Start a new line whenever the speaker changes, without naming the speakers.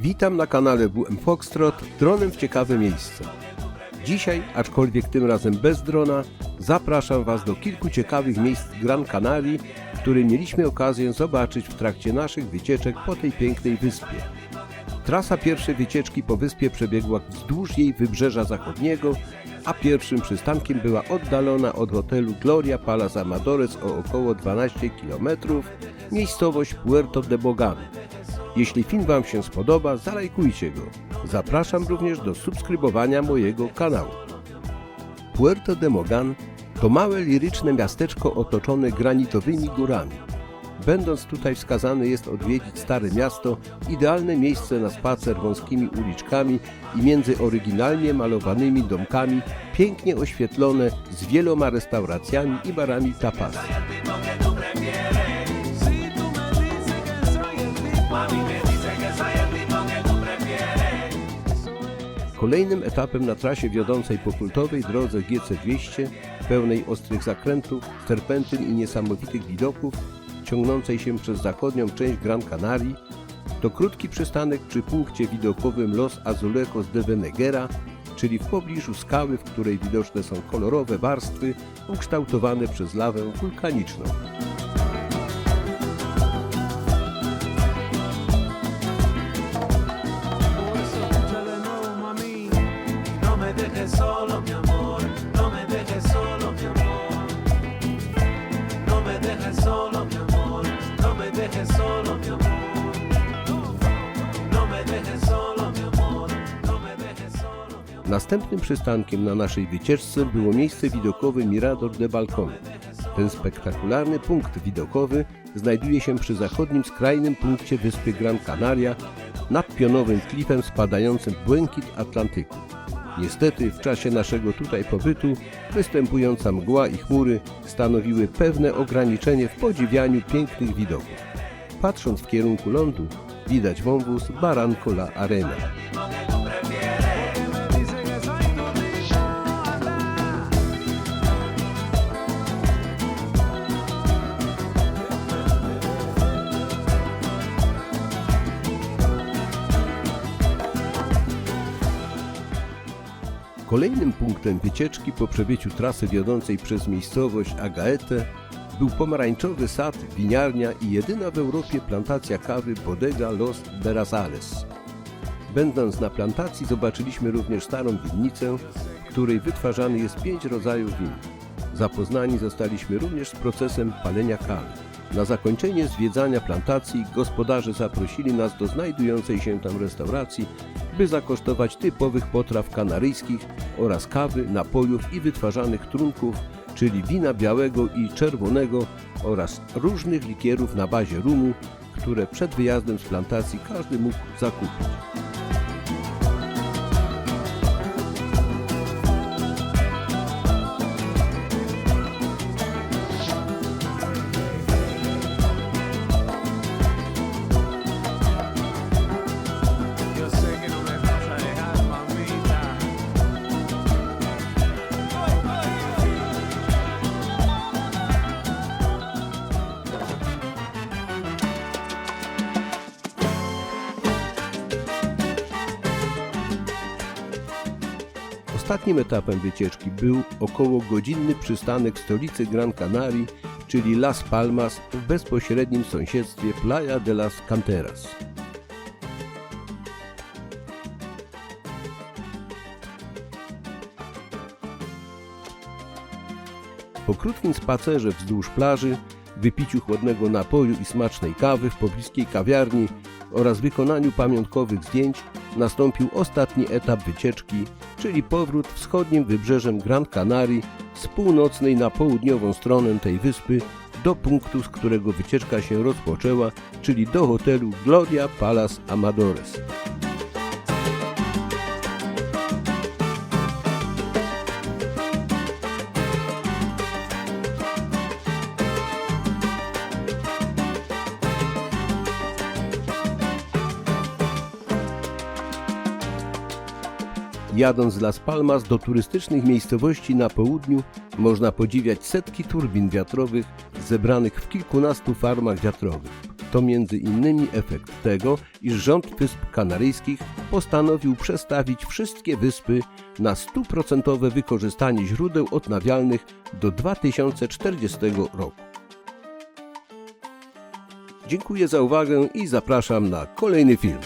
Witam na kanale WM Foxtrot dronem w ciekawe miejsca. Dzisiaj, aczkolwiek tym razem bez drona, zapraszam Was do kilku ciekawych miejsc Gran Canaria, które mieliśmy okazję zobaczyć w trakcie naszych wycieczek po tej pięknej wyspie. Trasa pierwszej wycieczki po wyspie przebiegła wzdłuż jej wybrzeża zachodniego, a pierwszym przystankiem była oddalona od hotelu Gloria Palace Amadores o około 12 km miejscowość Puerto de Bogan. Jeśli film Wam się spodoba, zalajkujcie go. Zapraszam również do subskrybowania mojego kanału. Puerto de Mogan to małe liryczne miasteczko otoczone granitowymi górami. Będąc tutaj wskazany jest odwiedzić Stare Miasto, idealne miejsce na spacer wąskimi uliczkami i między oryginalnie malowanymi domkami, pięknie oświetlone z wieloma restauracjami i barami tapas. Kolejnym etapem na trasie wiodącej po kultowej drodze GC200, pełnej ostrych zakrętów, serpentyn i niesamowitych widoków, ciągnącej się przez zachodnią część Gran Canarii, to krótki przystanek przy punkcie widokowym Los Azulejos de Veneguera, czyli w pobliżu skały, w której widoczne są kolorowe warstwy ukształtowane przez lawę wulkaniczną. Następnym przystankiem na naszej wycieczce było miejsce widokowe Mirador de Balcón. Ten spektakularny punkt widokowy znajduje się przy zachodnim skrajnym punkcie wyspy Gran Canaria nad pionowym klifem spadającym w błękit Atlantyku. Niestety w czasie naszego tutaj pobytu występująca mgła i chmury stanowiły pewne ograniczenie w podziwianiu pięknych widoków. Patrząc w kierunku lądu widać wąwóz Barranco la Arena. Kolejnym punktem wycieczki po przebyciu trasy wiodącej przez miejscowość Agaete był pomarańczowy sad, winiarnia i jedyna w Europie plantacja kawy Bodega Los Berazales. Będąc na plantacji zobaczyliśmy również starą winnicę, w której wytwarzany jest pięć rodzajów win. Zapoznani zostaliśmy również z procesem palenia kawy. Na zakończenie zwiedzania plantacji gospodarze zaprosili nas do znajdującej się tam restauracji, by zakosztować typowych potraw kanaryjskich oraz kawy, napojów i wytwarzanych trunków, czyli wina białego i czerwonego oraz różnych likierów na bazie rumu, które przed wyjazdem z plantacji każdy mógł zakupić. Ostatnim etapem wycieczki był około godzinny przystanek stolicy Gran Canaria, czyli Las Palmas w bezpośrednim sąsiedztwie Playa de las Canteras. Po krótkim spacerze wzdłuż plaży, wypiciu chłodnego napoju i smacznej kawy w pobliskiej kawiarni oraz wykonaniu pamiątkowych zdjęć nastąpił ostatni etap wycieczki, czyli powrót wschodnim wybrzeżem Gran Canaria z północnej na południową stronę tej wyspy do punktu, z którego wycieczka się rozpoczęła, czyli do hotelu Gloria Palace Amadores. Jadąc z Las Palmas do turystycznych miejscowości na południu, można podziwiać setki turbin wiatrowych zebranych w kilkunastu farmach wiatrowych. To między innymi efekt tego, iż rząd Wysp Kanaryjskich postanowił przestawić wszystkie wyspy na stuprocentowe wykorzystanie źródeł odnawialnych do 2040 roku. Dziękuję za uwagę i zapraszam na kolejny film.